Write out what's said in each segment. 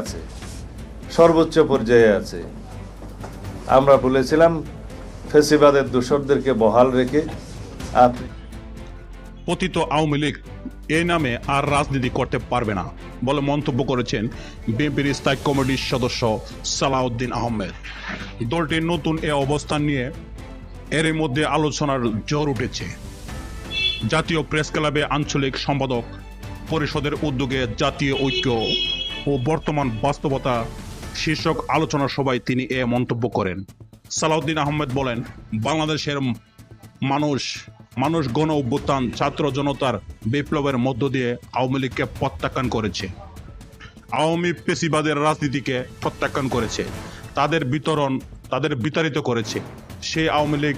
আছে, সর্বোচ্চ পর্যায়ে আছে। আমরা বলেছিলাম, ফেসিবাদের দূষরদেরকে বহাল রেখে আপনি পতিত আওয়ামী লীগ এই নামে আর রাজনীতি করতে পারবে না বলে মন্তব্য করেছেন বিএনপির স্থায়ী কমিটির সদস্য সালাউদ্দিন আহমেদ। দলটির নতুন এ অবস্থান নিয়ে এরই মধ্যে আলোচনার জ্বর উঠেছে। জাতীয় প্রেস ক্লাবে আঞ্চলিক সম্পাদক পরিষদের উদ্যোগে জাতীয় ঐক্য ও বর্তমান বাস্তবতা শীর্ষক আলোচনা সভায় তিনি এ মন্তব্য করেন। সালাউদ্দিন আহমেদ বলেন, বাংলাদেশের মানুষ মানুষ গণ অভ্যুত্থান, ছাত্র জনতার বিপ্লবের মধ্য দিয়ে আওয়ামী লীগকে প্রত্যাখ্যান করেছে। আওয়ামী পেশিবাদের রাজনীতিকে প্রত্যাখ্যান করেছে। তাদের বিতরণ, তাদের বিতাড়িত করেছে। সেই আওয়ামী লীগ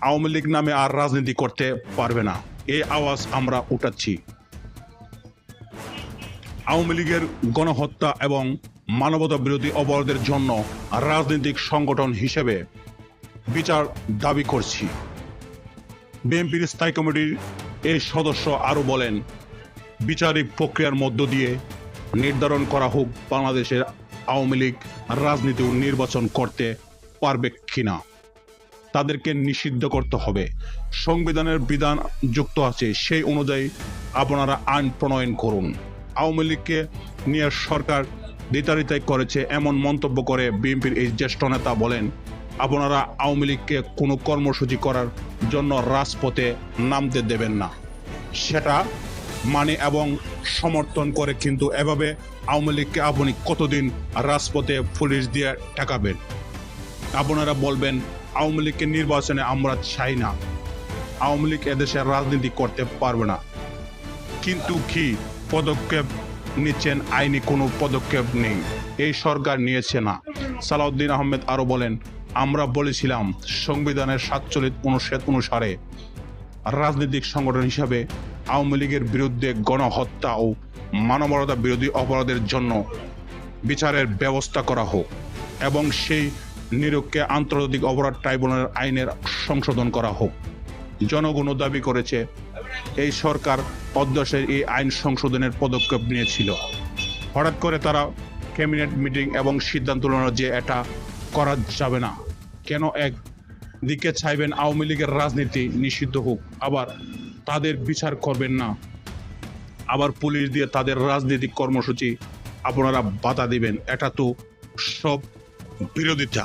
আওয়ামী লীগ নামে আর রাজনীতি করতে পারবে না। এই আওয়াজ আমরা উঠাচ্ছি। আওয়ামী লীগের গণহত্যা এবং মানবতা বিরোধী অপরাধের জন্য রাজনৈতিক সংগঠন হিসেবে বিচার দাবি করছি। বিএনপির স্থায়ী কমিটির এই সদস্য আরও বলেন, বিচারিক প্রক্রিয়ার মধ্য দিয়ে নির্ধারণ করা হোক বাংলাদেশের আওয়ামী লীগ রাজনীতি নির্বাচন করতে পারবে কিনা। তাদেরকে নিষিদ্ধ করতে হবে। সংবিধানের বিধান যুক্ত আছে, সেই অনুযায়ী আপনারা আইন প্রণয়ন করুন। আওয়ামী লীগকে নিয়ে সরকার দ্বিতারিতাই করেছে এমন মন্তব্য করে বিএনপির এই জ্যেষ্ঠ নেতা বলেন, আপনারা আওয়ামী লীগকে কোনো কর্মসূচি করার জন্য রাজপথে নামতে দেবেন না। সেটা মানে এবং সমর্থন করে কিন্তু এভাবে আওয়ামী লীগকে আপনি কতদিন রাজপথে পুলিশ দিয়ে ঠেকাবেন? আপনারা বলবেন, আওয়ামী লীগকে নির্বাচনে আমরা চাই না। আওয়ামী লীগ এদেশে রাজনীতি করতে পারবে না। কিন্তু কি পদক্ষেপ নিচ্ছেন আইনি কোনো পদক্ষেপ নেই। এই সরকার নিয়েছে না। সালাউদ্দিন আহমেদ আরও বলেন, আমরা বলেছিলাম সংবিধানের সাতচল্লিশ অনুচ্ছেদ অনুসারে রাজনৈতিক সংগঠন হিসাবে আওয়ামী লীগের বিরুদ্ধে গণহত্যা ও মানবতা বিরোধী অপরাধের জন্য বিচারের ব্যবস্থা করা হোক এবং সেই নিরক্ষে আন্তর্জাতিক অপরাধ ট্রাইব্যুনালের আইনের সংশোধন করা হোক। জনগণও দাবি করেছে এই সরকার অধ্যক্ষের এই আইন সংশোধনের পদক্ষেপ নিয়েছিল। হঠাৎ করে তারা ক্যাবিনেট মিটিং এবং সিদ্ধান্ত নেওয়া যে এটা করা যাবে না। কেন এক দিকে চাইবেন আওয়ামী লীগের রাজনীতি নিষিদ্ধ হোক, আবার তাদের বিচার করবেন না। আবার পুলিশ দিয়ে তাদের রাজনৈতিক কর্মসূচি আপনারা বাধা দিবেন। এটা তো সব বিরোধিতা।